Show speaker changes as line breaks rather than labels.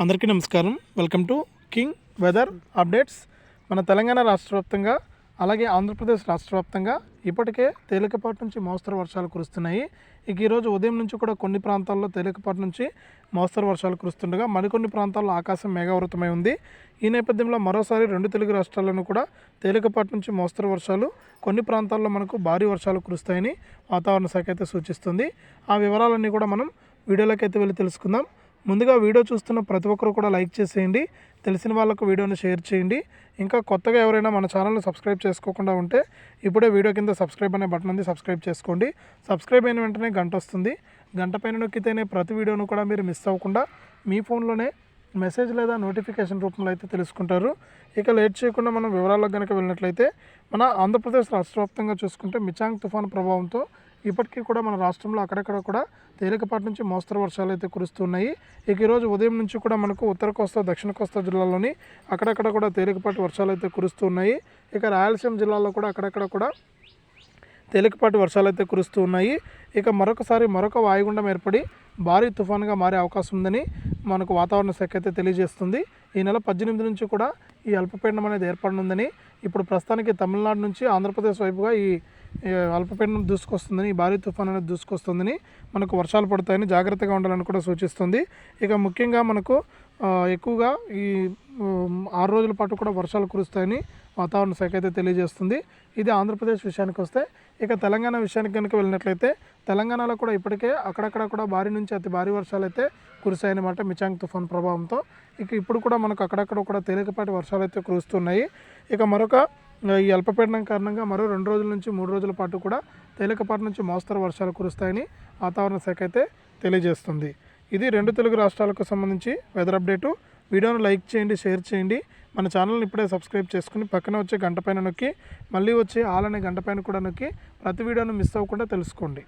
అందరికీ నమస్కారం. Welcome to king weather updates. మన తెలంగాణ రాష్ట్ర వ్యాప్తంగా అలాగే ఆంధ్రప్రదేశ్ రాష్ట్ర వ్యాప్తంగా ఇప్పటికే తేలికపాటి నుంచి మోస్తరు వర్షాలు కురుస్తున్నాయి. ఇక ఈరోజు ఉదయం నుంచి కూడా కొన్ని ప్రాంతాల్లో తేలికపాటి నుంచి మోస్తరు వర్షాలు కురుస్తుండగా మరికొన్ని ప్రాంతాల్లో ఆకాశం మేఘావృతమై ఉంది. ఈ నేపథ్యంలో మరోసారి రెండు తెలుగు రాష్ట్రాలను కూడా తేలికపాటి నుంచి మోస్తరు వర్షాలు కొన్ని ప్రాంతాల్లో మనకు భారీ వర్షాలు కురుస్తాయని వాతావరణ శాఖ అయితే సూచిస్తుంది. ఆ వివరాలన్నీ కూడా మనం వీడియోలోకి అయితే వెళ్ళి తెలుసుకుందాం. ముందుగా వీడియో చూస్తున్న ప్రతి ఒక్కరు కూడా లైక్ చేసేయండి. తెలిసిన వాళ్ళకు వీడియోని షేర్ చేయండి. ఇంకా కొత్తగా ఎవరైనా మన ఛానల్ని సబ్స్క్రైబ్ చేసుకోకుండా ఉంటే ఇప్పుడే వీడియో కింద సబ్స్క్రైబ్ అనే బటన్ ఉంది సబ్స్క్రైబ్ చేసుకోండి. సబ్స్క్రైబ్ అయిన వెంటనే గంట వస్తుంది. గంట పైన నొక్కితేనే ప్రతి వీడియోను కూడా మీరు మిస్ అవ్వకుండా మీ ఫోన్లోనే మెసేజ్ లేదా నోటిఫికేషన్ రూపంలో అయితే తెలుసుకుంటారు. ఇక లేట్ చేయకుండా మనం వివరాలకు కనుక వెళ్ళినట్లయితే మన ఆంధ్రప్రదేశ్ రాష్ట్ర వ్యాప్తంగా చూసుకుంటే మిచాంగ్ తుఫాన్ ప్రభావంతో ఇప్పటికీ కూడా మన రాష్ట్రంలో అక్కడక్కడ కూడా తేలికపాటి నుంచి మోస్తరు వర్షాలు అయితే కురుస్తున్నాయి. ఇక ఈరోజు ఉదయం నుంచి కూడా మనకు ఉత్తర కోస్తా దక్షిణ కోస్తా జిల్లాలోని అక్కడక్కడ కూడా తేలికపాటి వర్షాలు అయితే కురుస్తున్నాయి. ఇక రాయలసీమ జిల్లాలో కూడా అక్కడక్కడ కూడా తేలికపాటి వర్షాలు అయితే కురుస్తూ ఉన్నాయి ఇక మరొకసారి మరొక వాయుగుండం ఏర్పడి భారీ తుఫాన్గా మారే అవకాశం ఉందని మనకు వాతావరణ శాఖ అయితే తెలియజేస్తుంది. ఈ నెల పద్దెనిమిది నుంచి కూడా ఈ అల్పపీడనం అనేది ఏర్పడనుందని ఇప్పుడు ప్రస్తుతానికి తమిళనాడు నుంచి ఆంధ్రప్రదేశ్ వైపుగా ఈ అల్పపీడనం దూసుకొస్తుందని ఈ భారీ తుఫాన్ అనేది దూసుకొస్తుందని మనకు వర్షాలు పడతాయని జాగ్రత్తగా ఉండాలని కూడా సూచిస్తుంది. ఇక ముఖ్యంగా మనకు ఎక్కువగా ఈ ఆరు రోజుల పాటు కూడా వర్షాలు కురుస్తాయని వాతావరణ శాఖ అయితే తెలియజేస్తుంది. ఇది ఆంధ్రప్రదేశ్ విషయానికి వస్తే ఇక తెలంగాణ విషయానికి కనుక వెళ్ళినట్లయితే తెలంగాణలో కూడా ఇప్పటికే అక్కడక్కడ కూడా భారీ నుంచి అతి భారీ వర్షాలు అయితే కురిశాయన్నమాట మిచాంగ్ తుఫాన్ ప్రభావంతో. ఇక ఇప్పుడు కూడా మనకు అక్కడక్కడ కూడా తేలికపాటి వర్షాలు అయితే కురుస్తున్నాయి. ఇక మరొక ఈ అల్పపీడనం కారణంగా మరో రెండు రోజుల నుంచి మూడు రోజుల పాటు కూడా తేలికపాటి నుంచి మోస్తరు వర్షాలు కురుస్తాయని వాతావరణ శాఖ అయితే తెలియజేస్తుంది. ఇది రెండు తెలుగు రాష్ట్రాలకు సంబంధించి వెదర్ అప్డేటు. వీడియోను లైక్ చేయండి షేర్ చేయండి. మన ఛానల్ని ఇప్పుడే సబ్స్క్రైబ్ చేసుకుని పక్కన వచ్చే గంట పైన నొక్కి మళ్ళీ వచ్చే ఆల్ అనే గంట పైన కూడా నొక్కి ప్రతి వీడియోను మిస్ అవ్వకుండా తెలుసుకోండి.